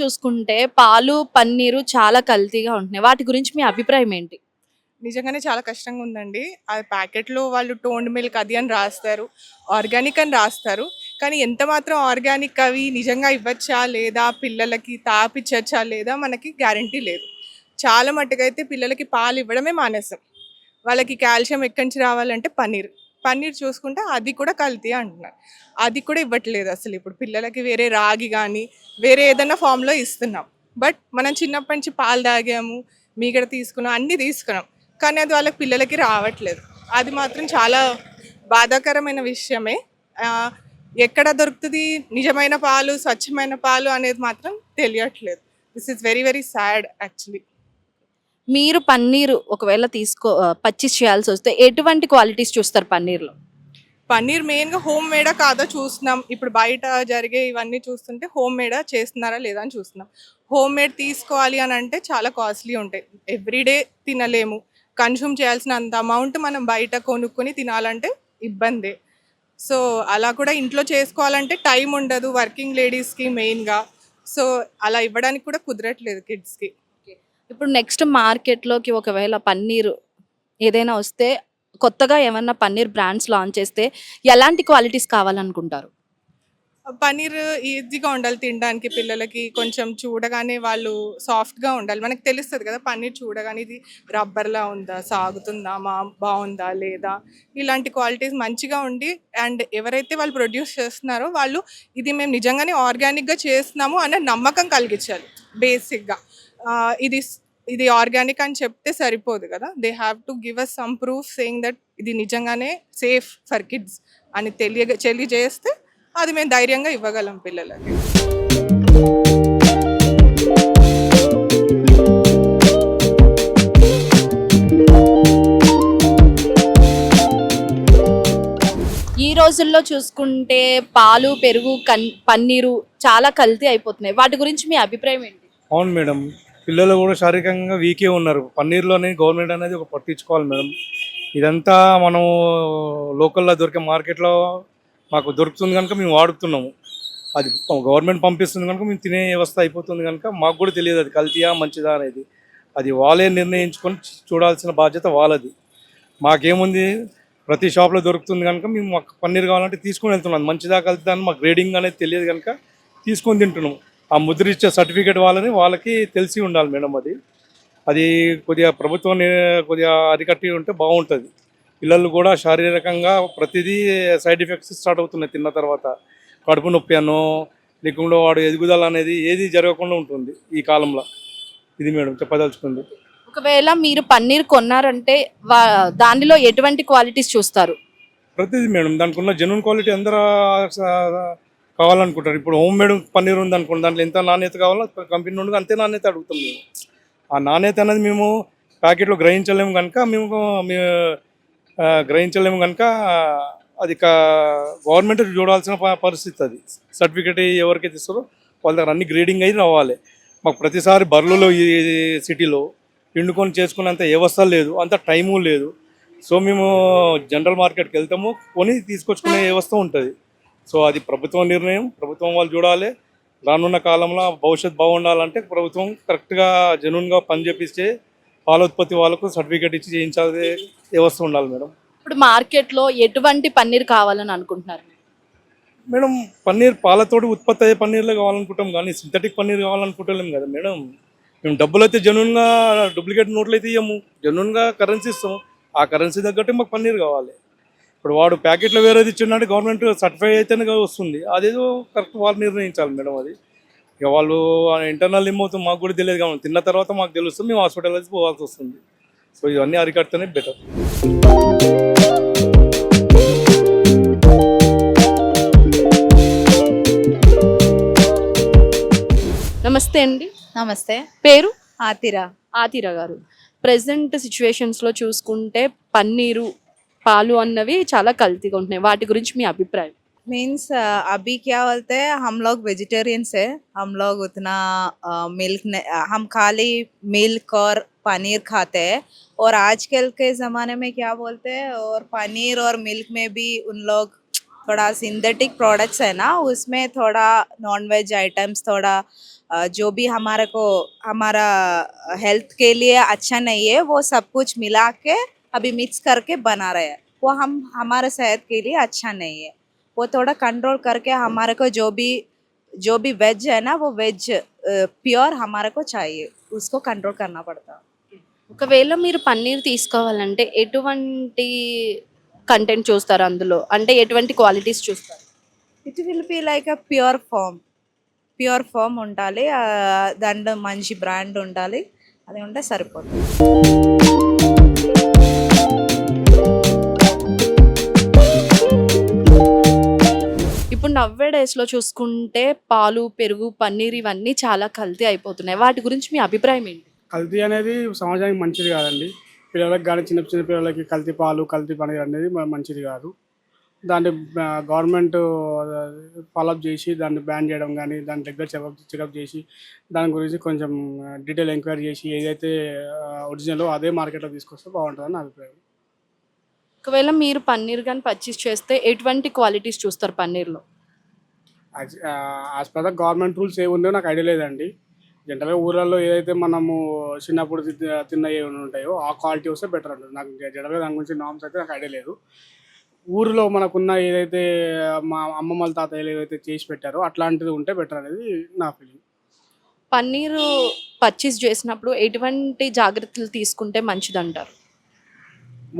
చూసుకుంటే పాలు పన్నీరు చాలా కల్తీగా ఉంటున్నాయి. వాటి గురించి మీ అభిప్రాయం ఏంటి? నిజంగానే చాలా కష్టంగా ఉందండి. ఆ ప్యాకెట్లో వాళ్ళు టోండ్ మిల్క్ అది అని రాస్తారు ఆర్గానిక్ అని రాస్తారు. కానీ ఎంత మాత్రం ఆర్గానిక్ అవి నిజంగా ఇవ్వచ్చా లేదా పిల్లలకి తాపిచ్చచ్చా లేదా మనకి గ్యారంటీ లేదు. చాలా మట్టుకైతే పిల్లలకి పాలు ఇవ్వడమే మానేసాం. వాళ్ళకి కాల్షియం ఎక్కడి నుంచి రావాలంటే పన్నీర్. పన్నీర్ చూసుకుంటే అది కూడా కల్తీ అంటున్నారు. అది కూడా ఇవ్వట్లేదు అసలు. ఇప్పుడు పిల్లలకి వేరే రాగి కానీ వేరే ఏదైనా ఫామ్లో ఇస్తున్నాం. బట్ మనం చిన్నప్పటి నుంచి పాలు తాగాము మీగడ తీసుకున్నాం అన్నీ తీసుకున్నాం. కానీ అది వాళ్ళకి పిల్లలకి రావట్లేదు. అది మాత్రం చాలా బాధాకరమైన విషయమే. ఎక్కడ దొరుకుతుంది? నిజమైన పాలు స్వచ్ఛమైన పాలు అనేది మాత్రం తెలియట్లేదు. This is very very sad actually మీరు పన్నీరు ఒకవేళ తీసుకో పర్చేస్ చేయాల్సి వస్తే ఎటువంటి క్వాలిటీస్ చూస్తారు పన్నీర్లో? పన్నీర్ మెయిన్గా హోమ్ మేడా కాదా చూస్తున్నాం. ఇప్పుడు బయట జరిగే ఇవన్నీ చూస్తుంటే హోమ్ మేడా చేస్తున్నారా లేదా అని చూస్తున్నాం. హోమ్ మేడ్ తీసుకోవాలి అని అంటే చాలా కాస్ట్లీ ఉంటాయి. ఎవ్రీడే తినలేము. కన్స్యూమ్ చేయాల్సిన అంత అమౌంట్ మనం బయట కొనుక్కొని తినాలంటే ఇబ్బందే. సో అలా కూడా ఇంట్లో చేసుకోవాలంటే టైం ఉండదు. వర్కింగ్ లేడీస్కి మెయిన్గా సో అలా ఇవ్వడానికి కూడా కుదరట్లేదు కిడ్స్కి ఇప్పుడు నెక్స్ట్ మార్కెట్లోకి ఒకవేళ పన్నీరు ఏదైనా వస్తే కొత్తగా ఏమన్నా పన్నీర్ బ్రాండ్స్ లాంచ్ చేస్తే ఎలాంటి క్వాలిటీస్ కావాలనుకుంటారు? పన్నీర్ ఈజీగా ఉండాలి తినడానికి పిల్లలకి. కొంచెం చూడగానే వాళ్ళు సాఫ్ట్గా ఉండాలి. మనకు తెలుస్తుంది కదా పన్నీర్ చూడగానే ఇది రబ్బర్లా ఉందా సాగుతుందా మా బాగుందా లేదా? ఇలాంటి క్వాలిటీస్ మంచిగా ఉండి అండ్ ఎవరైతే వాళ్ళు ప్రొడ్యూస్ చేస్తున్నారో వాళ్ళు ఇది మేము నిజంగానే ఆర్గానిక్గా చేస్తున్నాము అనే నమ్మకం కలిగించాలి. బేసిక్గా. ఇది ఇది ఆర్గానిక్ అని చెప్తే సరిపోదు కదా. They have to give us some proof saying that ఇది నిజంగానే సేఫ్ ఫర్ కిడ్స్ అని తెలియ తెలియజేస్తే అది మేము ధైర్యంగా ఇవ్వగలం పిల్లలకి. ఈ రోజుల్లో చూసుకుంటే పాలు పెరుగు కన్ పన్నీరు చాలా కల్తీ అయిపోతున్నాయి. వాటి గురించి మీ అభిప్రాయం ఏంటి? అవును మేడం. పిల్లలు కూడా శారీరకంగా వీకే ఉన్నారు. పన్నీర్లోనే గవర్నమెంట్ అనేది ఒక పట్టించుకోవాలి మేడం. ఇదంతా మనం లోకల్లో దొరికే మార్కెట్లో మాకు దొరుకుతుంది కనుక మేము వాడుతున్నాము. అది గవర్నమెంట్ పంపిస్తుంది కనుక మేము తినే వ్యవస్థ అయిపోతుంది కనుక మాకు కూడా తెలియదు అది కల్తీయా మంచిదా అనేది. అది వాళ్ళే నిర్ణయించుకొని చూడాల్సిన బాధ్యత వాళ్ళది. మాకేముంది? ప్రతి షాప్లో దొరుకుతుంది కనుక మేము మాకు పన్నీర్ కావాలంటే తీసుకొని వెళ్తున్నాం. మంచిదా కల్తీదా అని మాకు గ్రేడింగ్ అనేది తెలియదు కనుక తీసుకొని తింటున్నాము ఆ ముద్ర ఇచ్చే సర్టిఫికేట్ వాళ్ళని వాళ్ళకి తెలిసి ఉండాలి మేడం అది. అది కొద్దిగా ప్రభుత్వం కొద్దిగా అరికట్టి ఉంటే బాగుంటుంది. పిల్లలు కూడా శారీరకంగా ప్రతిదీ సైడ్ ఎఫెక్ట్స్ స్టార్ట్ అవుతున్నాయి తిన్న తర్వాత. కడుపు నొప్పి అనో లేకుండా వాడు ఎదుగుదల అనేది ఏది జరగకుండా ఉంటుంది ఈ కాలంలో. ఇది మేడం చెప్పదలుచుకుంది. ఒకవేళ మీరు పన్నీర్ కొన్నారంటే దానిలో ఎటువంటి క్వాలిటీస్ చూస్తారు? ప్రతిదీ మేడం దానికి ఉన్న జెన్యున్ క్వాలిటీ అందరూ కావాలనుకుంటారు. ఇప్పుడు హోమ్ మేడ్ పన్నీర్ ఉంది అనుకోండి దాంట్లో ఎంత నాణ్యత కావాలో కంపెనీ నుండి అంతే నాణ్యత అడుగుతాం మేము. ఆ నాణ్యత అనేది మేము ప్యాకెట్లో గ్రహించలేము కనుక మేము గ్రహించలేము కనుక అది గవర్నమెంట్ చూడాల్సిన పరిస్థితి అది. సర్టిఫికేట్ ఎవరికైతే ఇస్తారో వాళ్ళ దగ్గర అన్ని గ్రేడింగ్ అయి రావాలి. మాకు ప్రతిసారి బర్రెలలో ఈ సిటీలో ఎండుకొని చేసుకునేంత వ్యవస్థ లేదు అంత టైము లేదు. సో మేము జనరల్ మార్కెట్కి వెళ్తాము కొని తీసుకొచ్చుకునే వ్యవస్థ ఉంటుంది. సో అది ప్రభుత్వం నిర్ణయం ప్రభుత్వం వాళ్ళు చూడాలి. రానున్న కాలంలో భవిష్యత్ బాగుండాలంటే ప్రభుత్వం కరెక్ట్గా జెన్యున్గా పని చేపిస్తే పాలోత్పత్తి వాళ్ళకు సర్టిఫికేట్ ఇచ్చి చేయించాల్సిన వ్యవస్థ ఉండాలి మేడం. ఇప్పుడు మార్కెట్లో ఎటువంటి పన్నీర్ కావాలని అనుకుంటున్నారు? మేడం పన్నీర్ పాలతోటి ఉత్పత్తి అయ్యే పన్నీర్లే కావాలనుకుంటాం కానీ సింథటిక్ పన్నీర్ కావాలనుకుంటలేం కదా మేడం. మేము డబ్బులు అయితే జెన్యున్గా డూప్లికేట్ నోట్లు అయితే ఇవ్వము జెన్యున్గా కరెన్సీ ఇస్తాము. ఆ కరెన్సీ తగ్గట్టే మాకు పన్నీర్ కావాలి. ఇప్పుడు వాడు ప్యాకెట్లో వేరేది ఇచ్చిందంటే గవర్నమెంట్ సర్టిఫై అయితేనే వస్తుంది. అదేదో కరెక్ట్ వాళ్ళు నిర్ణయించాలి మేడం అది. ఇక వాళ్ళు ఇంటర్నల్ ఏమవుతుంది మాకు కూడా తెలియదు కానీ తిన్న తర్వాత మాకు తెలుస్తుంది మేము హాస్పిటలైజ్ పోవాల్సి వస్తుంది. సో ఇవన్నీ అరికడితేనే బెటర్ నమస్తే అండి. నమస్తే. పేరు? ఆతిరా. ఆతిరా గారు. ప్రజెంట్ సిచ్యువేషన్స్లో చూసుకుంటే పన్నీరు పాలు అన్నవి చాలా కల్తీగా ఉంటున్నాయి వాటి గురించి మీ అభిప్రాయం मीन्स अभी क्या बोलते हैं हम लोग वेजिटेरियंस है हम लोग उतना मिल्क हम खाली मिल्क और पनीर खाते हैं और आजकल के ज़माने में क्या बोलते हैं और पनीर और मिल्क में भी उन लोग थोड़ा सिंथेटिक प्रोडक्ट्स है ना उसमें थोड़ा नॉन वेज आइटम्स थोड़ा अ, जो भी हमारे को हमारा हेल्थ के लिए अच्छा नहीं है वो सब कुछ मिला के अभी मिक्स करके बना रहे हैं वो हम हमारे सेहत के लिए अच्छा नहीं है वो थोड़ा कंट्रोल करके हमारे को जो भी जो भी वेज है ना वो वेज प्योर हमारे को चाहिए उसको कंट्रोल करना पड़ता है ఒకవేళ మీరు పన్నీర్ తీసుకోవాలంటే ఎటువంటి కంటెంట్ చూస్తారు అందులో అంటే ఎటువంటి క్వాలిటీస్ చూస్తారు it will be like a pure form pure form ఉండాలి ఆ, దాంట్లో మంచి బ్రాండ్ ఉండాలి అది ఉంటే సరిపోతుంది డేస్లో చూసుకుంటే పాలు పెరుగు పన్నీర్ ఇవన్నీ చాలా కల్తీ అయిపోతున్నాయి. వాటి గురించి మీ అభిప్రాయం ఏంటి? కల్తీ అనేది సమాజానికి మంచిది కాదండి. పిల్లలకు కానీ చిన్న చిన్న పిల్లలకి కల్తీ పాలు కల్తీ పనీర్ అనేది మంచిది కాదు. దాన్ని గవర్నమెంట్ ఫాలోఅప్ చేసి దాన్ని బ్యాన్ చేయడం కానీ దాని దగ్గర చెకప్ చెకప్ చేసి దాని గురించి కొంచెం డీటెయిల్ ఎంక్వైరీ చేసి ఏదైతే ఒరిజినల్ అదే మార్కెట్లో తీసుకొస్తే బాగుంటుందని నా అభిప్రాయం. ఒకవేళ మీరు పన్నీర్ కానీ పర్చేస్ చేస్తే ఎటువంటి క్వాలిటీస్ చూస్తారు పన్నీర్లో? As per the government rules ఏమి ఉన్నాయో నాకు ఐడియా లేదండి. జనరల్గా ఊర్లలో ఏదైతే మనము చిన్నప్పుడు తిన్న ఏమి ఉంటాయో ఆ క్వాలిటీ వస్తే బెటర్ ఉంటుంది నాకు జనరల్గా దాని గురించి నామ్స్ అయితే నాకు ఐడియా లేదు. ఊరిలో మనకున్న ఏదైతే మా అమ్మమ్మల తాతయ్యలు ఏదైతే చేసి పెట్టారో అట్లాంటిది ఉంటే బెటర్ అనేది నా ఫీలింగ్ పన్నీరు పర్చేస్ చేసినప్పుడు ఎటువంటి జాగ్రత్తలు తీసుకుంటే మంచిదంటారు?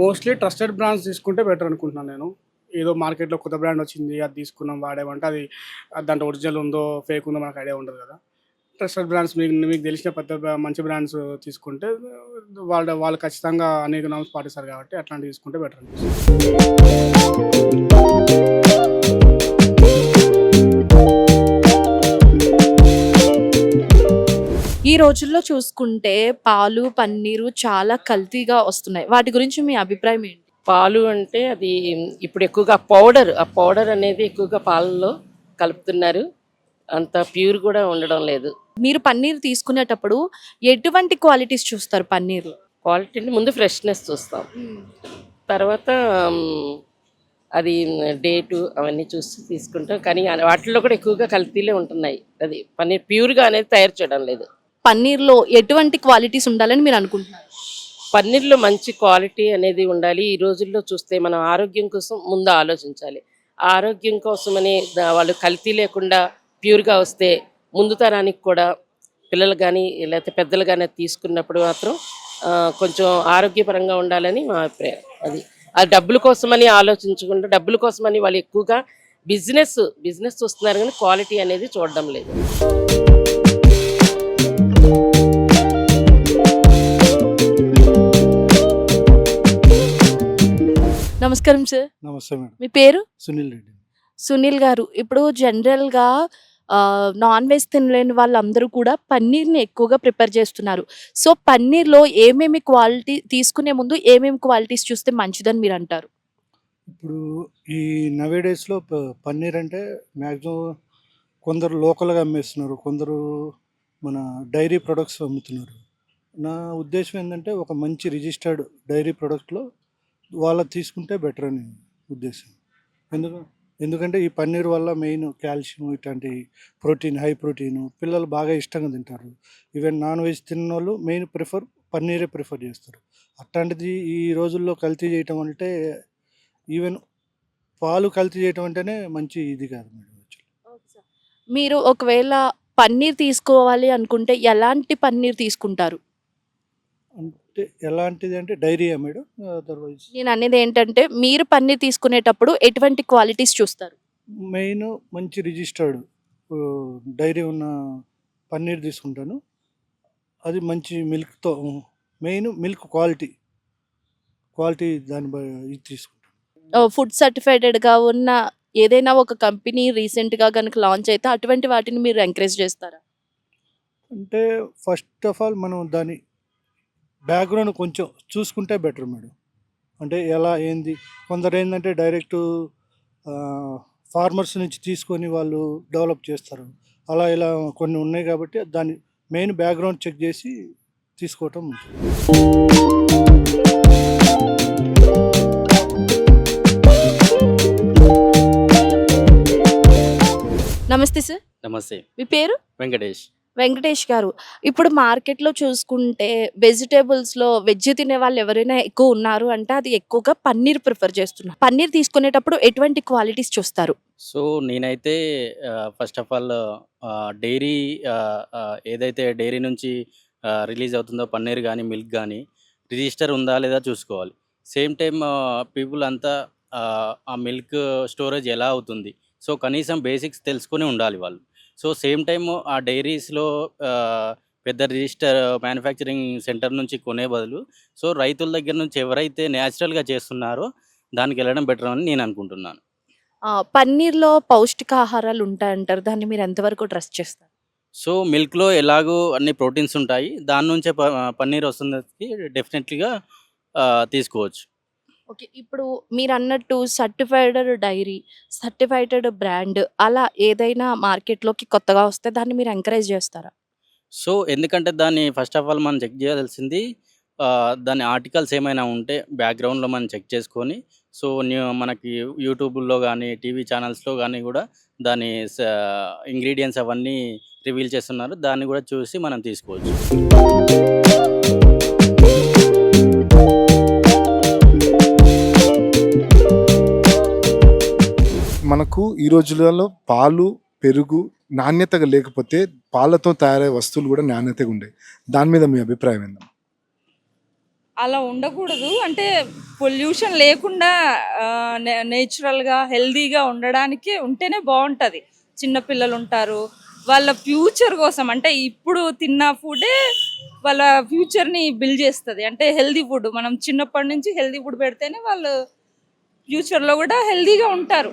మోస్ట్లీ ట్రస్టెడ్ బ్రాండ్స్ తీసుకుంటే బెటర్ అనుకుంటున్నాను నేను. ఏదో మార్కెట్లో కొత్త బ్రాండ్ వచ్చింది అది తీసుకున్నాం వాడేమంటే అది అది దాంట్లో ఒరిజినల్ ఉందో ఫేక్ ఉందో మనకు ఐడియా ఉండదు కదా. ట్రస్టెడ్ బ్రాండ్స్ మీకు మీకు తెలిసిన పెద్ద మంచి బ్రాండ్స్ తీసుకుంటే వాళ్ళ వాళ్ళు ఖచ్చితంగా అనేక నామ్స్ పాటిస్తారు కాబట్టి అట్లాంటివి తీసుకుంటే బెటర్ అనిపిస్తుంది. ఈ రోజుల్లో చూసుకుంటే పాలు పన్నీరు చాలా కల్తీగా వస్తున్నాయి. వాటి గురించి మీ అభిప్రాయం ఏంటి? పాలు అంటే అది ఇప్పుడు ఎక్కువగా పౌడర్ ఆ పౌడర్ అనేది ఎక్కువగా పాలలో కలుపుతున్నారు. అంత ప్యూర్ కూడా ఉండడం లేదు. మీరు పన్నీర్ తీసుకునేటప్పుడు ఎటువంటి క్వాలిటీస్ చూస్తారు పన్నీర్లో? క్వాలిటీని ముందు ఫ్రెష్నెస్ చూస్తాం. తర్వాత అది డేటు అవన్నీ చూసి తీసుకుంటాం. కానీ వాటిల్లో కూడా ఎక్కువగా కల్తీలే ఉంటున్నాయి. అది పన్నీర్ ప్యూర్గా అనేది తయారు చేయడం లేదు. పన్నీర్లో ఎటువంటి క్వాలిటీస్ ఉండాలని మీరు అనుకుంటున్నారు? పన్నీర్లో మంచి క్వాలిటీ అనేది ఉండాలి. ఈ రోజుల్లో చూస్తే మనం ఆరోగ్యం కోసం ముందు ఆలోచించాలి. ఆరోగ్యం కోసమని వాళ్ళు కల్తీ లేకుండా ప్యూర్గా వస్తే ముందు తరానికి కూడా పిల్లలు కానీ లేకపోతే పెద్దలు కానీ తీసుకున్నప్పుడు మాత్రం కొంచెం ఆరోగ్యపరంగా ఉండాలని మా అభిప్రాయం. అది. ఆ డబ్బుల కోసమని ఆలోచించకుండా డబ్బుల కోసమని వాళ్ళు ఎక్కువగా బిజినెస్ బిజినెస్ చూస్తున్నారు కానీ క్వాలిటీ అనేది చూడడం లేదు. నమస్కారం సార్ నమస్తే మేడం. మీ పేరు? సునీల్ రెడ్డి. సునీల్ గారు ఇప్పుడు జనరల్గా నాన్ వెజ్ తినలేని వాళ్ళందరూ కూడా పన్నీర్ని ఎక్కువగా ప్రిపేర్ చేస్తున్నారు. సో పన్నీర్లో ఏమేమి క్వాలిటీ తీసుకునే ముందు ఏమేమి క్వాలిటీస్ చూస్తే మంచిదని మీరు అంటారు? ఇప్పుడు ఈ నవే డేస్లో పన్నీర్ అంటే మ్యాక్సిమం కొందరు లోకల్గా అమ్మేస్తున్నారు. కొందరు మన డైరీ ప్రొడక్ట్స్ అమ్ముతున్నారు. నా ఉద్దేశం ఏంటంటే ఒక మంచి రిజిస్టర్డ్ డైరీ ప్రొడక్ట్లో వాళ్ళది తీసుకుంటే బెటర్ అని ఉద్దేశం. ఎందుకు? ఎందుకంటే ఈ పన్నీర్ వల్ల మెయిన్ కాల్షియం ఇట్లాంటి ప్రోటీన్ హై ప్రోటీన్ పిల్లలు బాగా ఇష్టంగా తింటారు. ఈవెన్ నాన్ వెజ్ తిన్న వాళ్ళు మెయిన్ ప్రిఫర్ పన్నీరే ప్రిఫర్ చేస్తారు. అట్లాంటిది ఈ రోజుల్లో కల్తీ చేయటం అంటే ఈవెన్ పాలు కల్తీ చేయటం అంటేనే మంచి ఇది కాదు మేడం మీరు ఒకవేళ పన్నీర్ తీసుకోవాలి అనుకుంటే ఎలాంటి పన్నీర్ తీసుకుంటారు? అంటే ఎలాంటిది అంటే డైరీయా మేడం? అదర్వైజ్ నేను అనేది ఏంటంటే మీరు పన్నీర్ తీసుకునేటప్పుడు ఎటువంటి క్వాలిటీస్ చూస్తారు? మెయిన్ మంచి రిజిస్టర్డ్ డైరీ ఉన్న పన్నీర్ తీసుకుంటాను. అది మంచి మిల్క్తో మెయిన్ మిల్క్ క్వాలిటీ క్వాలిటీ దాని ఇది తీసుకుంటాను. ఫుడ్ సర్టిఫైడెడ్గా ఉన్న ఏదైనా ఒక కంపెనీ రీసెంట్గా కనుక లాంచ్ అయితే అటువంటి వాటిని మీరు ఎంకరేజ్ చేస్తారా? అంటే ఫస్ట్ ఆఫ్ ఆల్ మనం దాని బ్యాక్గ్రౌండ్ కొంచెం చూసుకుంటే బెటర్ మేడం. అంటే ఎలా ఏంది? కొందరు ఏంటంటే డైరెక్ట్ ఫార్మర్స్ నుంచి తీసుకొని వాళ్ళు డెవలప్ చేస్తారు. అలా ఇలా కొన్ని ఉన్నాయి కాబట్టి దాని మెయిన్ బ్యాక్గ్రౌండ్ చెక్ చేసి తీసుకోవటం నమస్తే సార్. నమస్తే. మీ పేరు? వెంకటేష్. వెంకటేష్ గారు ఇప్పుడు మార్కెట్లో చూసుకుంటే వెజిటేబుల్స్లో వెజ్ తినే వాళ్ళు ఎవరైనా ఎక్కువ ఉన్నారు అంటే అది ఎక్కువగా పన్నీర్ ప్రిఫర్ చేస్తున్నారు. పన్నీర్ తీసుకునేటప్పుడు ఎటువంటి క్వాలిటీస్ చూస్తారు? సో నేనైతే ఫస్ట్ ఆఫ్ ఆల్ డైరీ ఏదైతే డైరీ నుంచి రిలీజ్ అవుతుందో పన్నీర్ కానీ మిల్క్ కానీ రిజిస్టర్ ఉందా లేదా చూసుకోవాలి. సేమ్ టైం పీపుల్ అంతా ఆ, ఆ మిల్క్ స్టోరేజ్ ఎలా అవుతుంది? సో కనీసం బేసిక్స్ తెలుసుకొని ఉండాలి వాళ్ళు. సో సేమ్ టైం ఆ డైరీస్లో పెద్ద రిజిస్టర్ మ్యానుఫ్యాక్చరింగ్ సెంటర్ నుంచి కొనే బదులు సో రైతుల దగ్గర నుంచి ఎవరైతే న్యాచురల్గా చేస్తున్నారో దానికి వెళ్ళడం బెటర్ అని నేను అనుకుంటున్నాను. పన్నీర్లో పౌష్టికాహారాలు ఉంటాయంటారు. దాన్ని మీరు ఎంతవరకు ట్రస్ట్ చేస్తారు? సో మిల్క్లో ఎలాగో అన్ని ప్రోటీన్స్ ఉంటాయి. దాని నుంచే ప- పన్నీర్ వస్తుంది డెఫినెట్లీగా తీసుకోవచ్చు. ఓకే ఇప్పుడు మీరు అన్నట్టు సర్టిఫైడ్ డైరీ సర్టిఫైడ్ బ్రాండ్ అలా ఏదైనా మార్కెట్లోకి కొత్తగా వస్తే దాన్ని మీరు ఎంకరేజ్ చేస్తారా? సో ఎందుకంటే దాన్ని ఫస్ట్ ఆఫ్ ఆల్ మనం చెక్ చేయాల్సింది ఆ, దాని ఆర్టికల్స్ ఏమైనా ఉంటే బ్యాక్గ్రౌండ్లో మనం చెక్ చేసుకొని సో న్యూ మనకి యూట్యూబ్లో కానీ టీవీ ఛానల్స్లో కానీ కూడా దాని ఇంగ్రీడియంట్స్ అవన్నీ రివీల్ చేస్తున్నారు. దాన్ని కూడా చూసి మనం తీసుకోవచ్చు. మనకు ఈ రోజులలో పాలు పెరుగు నాణ్యతగా లేకపోతే పాలతో తయారయ్యే వస్తువులు కూడా నాణ్యతగా ఉండేవి దాని మీద మీ అభిప్రాయం ఏందా? అలా ఉండకూడదు. అంటే పొల్యూషన్ లేకుండా నేచురల్గా హెల్దీగా ఉండడానికి ఉంటేనే బాగుంటుంది. చిన్నపిల్లలు ఉంటారు. వాళ్ళ ఫ్యూచర్ కోసం అంటే ఇప్పుడు తిన్న ఫుడే వాళ్ళ ఫ్యూచర్ని బిల్డ్ చేస్తుంది. అంటే హెల్దీ ఫుడ్ మనం చిన్నప్పటి నుంచి హెల్దీ ఫుడ్ పెడితేనే వాళ్ళు ఫ్యూచర్లో కూడా హెల్దీగా ఉంటారు.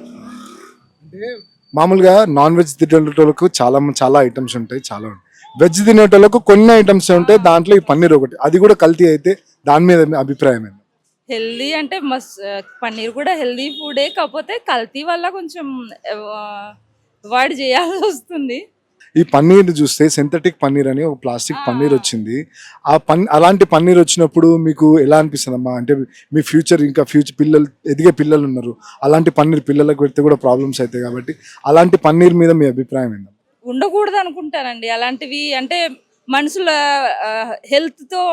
అంటే మామూలుగా నాన్ వెజ్ తినేటోళ్ళకు చాలా చాలా ఐటమ్స్ ఉంటాయి చాలా ఉంటాయి. వెజ్ తినేటోళ్ళకు కొన్ని ఐటమ్స్ ఉంటాయి దాంట్లో ఈ పన్నీర్ ఒకటి. అది కూడా కల్తీ అయితే దాని మీద అభిప్రాయం ఏంది? హెల్దీ అంటే మస్ పన్నీర్ కూడా హెల్దీ ఫుడే కాకపోతే కల్తీ వల్ల కొంచెం అవాయిడ్ చేయాల్సి వస్తుంది. ఈ పన్నీర్ చూస్తే సింథటిక్ పన్నీర్ అని ఒక ప్లాస్టిక్ పన్నీర్. వచ్చింది. ఆ పన్ అలాంటి పన్నీర్ వచ్చినప్పుడు మీకు ఎలా అనిపిస్తుంది అమ్మా అంటే మీ ఫ్యూచర్ ఇంకా ఫ్యూచర్ పిల్లలు ఎదిగే పిల్లలు ఉన్నారు. అలాంటి పన్నీర్ పిల్లలకు పెడితే కూడా ప్రాబ్లమ్స్ అవుతాయి కాబట్టి అలాంటి పన్నీర్ మీద మీ అభిప్రాయం ఏంది ఉండకూడదు అనుకుంటానండి. అలాంటివి అంటే మనుషుల హెల్త్తో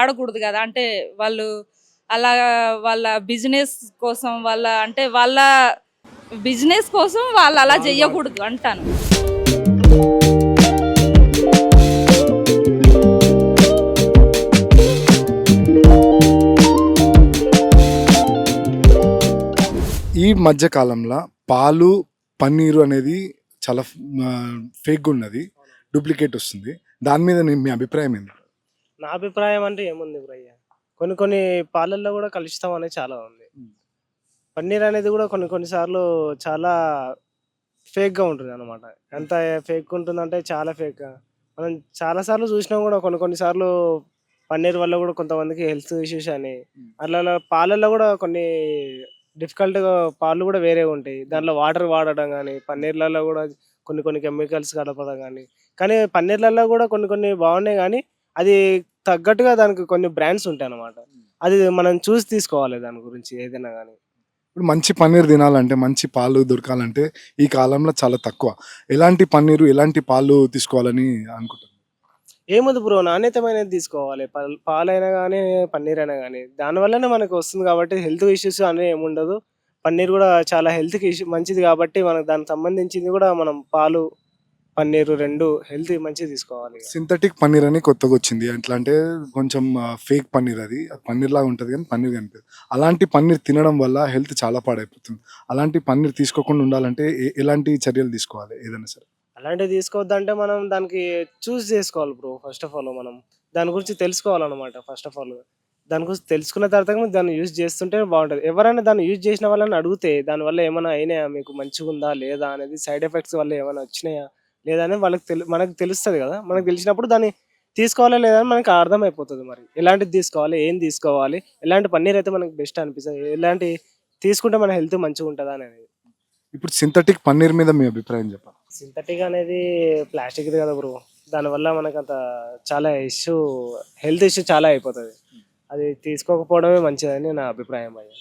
ఆడకూడదు కదా. అంటే వాళ్ళు అలా వాళ్ళ బిజినెస్ కోసం వాళ్ళ అంటే వాళ్ళ బిజినెస్ కోసం వాళ్ళు అలా చెయ్యకూడదు అంటాను. ఈ మధ్య కాలంలో పాలు పన్నీరు అనేది చాలా ఫేక్గా ఉన్నది డూప్లికేట్ వస్తుంది. దాని మీద నీ- మీ అభిప్రాయం ఏంది? నా అభిప్రాయం అంటే ఏముంది బ్రయ్య కొన్ని కొన్ని పాలల్లో కూడా కలుషితం అనేది చాలా ఉంది. పన్నీర్ అనేది కూడా కొన్ని కొన్నిసార్లు చాలా ఫేక్గా ఉంటుంది అనమాట ఎంత ఫేక్ ఉంటుందంటే చాలా ఫేక్ మనం చాలా సార్లు చూసినాం కూడా కొన్ని కొన్నిసార్లు పన్నీర్ వల్ల కూడా కొంతమందికి హెల్త్ ఇష్యూస్ అని అట్లా పాలల్లో కూడా కొన్ని డిఫికల్ట్గా పాలు కూడా వేరే ఉంటాయి. దాంట్లో వాటర్ వాడడం కానీ పన్నీర్లలో కూడా కొన్ని కొన్ని కెమికల్స్ కలపడం కానీ కానీ పన్నీర్లలో కూడా కొన్ని కొన్ని బాగున్నాయి కానీ అది తగ్గట్టుగా దానికి కొన్ని బ్రాండ్స్ ఉంటాయి అన్నమాట అది మనం చూసి తీసుకోవాలి దాని గురించి ఏదైనా కానీ ఇప్పుడు మంచి పన్నీర్ తినాలంటే మంచి పాలు దొరకాలంటే ఈ కాలంలో చాలా తక్కువ. ఎలాంటి పన్నీరు ఎలాంటి పాలు తీసుకోవాలని అనుకుంటున్నాను ఏముంది బ్రో? నాణ్యతమైనది తీసుకోవాలి. పాలైనా కానీ పన్నీర్ అయినా కానీ దానివల్లనే మనకు వస్తుంది కాబట్టి హెల్త్ ఇష్యూస్ అనేవి ఏముండదు. పన్నీర్ కూడా చాలా హెల్త్కి ఇష్యూ మంచిది కాబట్టి మనకు దానికి సంబంధించింది కూడా మనం పాలు పన్నీరు రెండు హెల్త్ మంచిగా తీసుకోవాలి సింథటిక్ పన్నీర్ అని కొత్తగా వచ్చింది. ఎట్లా అంటే కొంచెం ఫేక్ పన్నీర్ అది. పన్నీర్ లాగా ఉంటుంది కానీ పన్నీర్ కనిపిస్తుంది అలాంటి పన్నీర్ తినడం వల్ల హెల్త్ చాలా పాడైపోతుంది. అలాంటి పన్నీర్ తీసుకోకుండా ఉండాలంటే ఏ- ఎలాంటి చర్యలు తీసుకోవాలి? ఏదైనా సరే. అలాంటివి తీసుకోవద్దంటే మనం దానికి చూస్ చేసుకోవాలి బ్రో ఫస్ట్ ఆఫ్ ఆల్ మనం. దాని గురించి తెలుసుకోవాలన్నమాట ఫస్ట్ ఆఫ్ ఆల్ దాని గురించి తెలుసుకున్న తర్వాత దాన్ని యూజ్ చేస్తుంటే బాగుంటుంది. ఎవరైనా దాన్ని యూజ్ చేసిన వాళ్ళని అడిగితే దానివల్ల ఏమైనా అయినాయా? మీకు మంచిగా ఉందా? లేదా? అనేది సైడ్ ఎఫెక్ట్స్ వల్ల ఏమైనా వచ్చినాయా? లేదా? అనేది వాళ్ళకి తెలు మనకు తెలుస్తుంది కదా. మనకు తెలిసినప్పుడు దాన్ని తీసుకోవాలా లేదా? అని మనకి అర్థమైపోతుంది మరి. ఎలాంటిది తీసుకోవాలి? ఏం తీసుకోవాలి? ఎలాంటి పన్నీర్ అయితే మనకు బెస్ట్ అనిపిస్తుంది? ఎలాంటి తీసుకుంటే మన హెల్త్ మంచిగా ఉంటుందా? అనేది. ఇప్పుడు సింథటిక్ పన్నీర్ మీద మీ అభిప్రాయం చెప్పాలి సింథటిక్ అనేది ప్లాస్టిక్ కదా బ్రో. దానివల్ల మనకు అంత చాలా ఇష్యూ హెల్త్ ఇష్యూ చాలా అయిపోతుంది. అది తీసుకోకపోవడమే మంచిదని నా అభిప్రాయం అయ్యా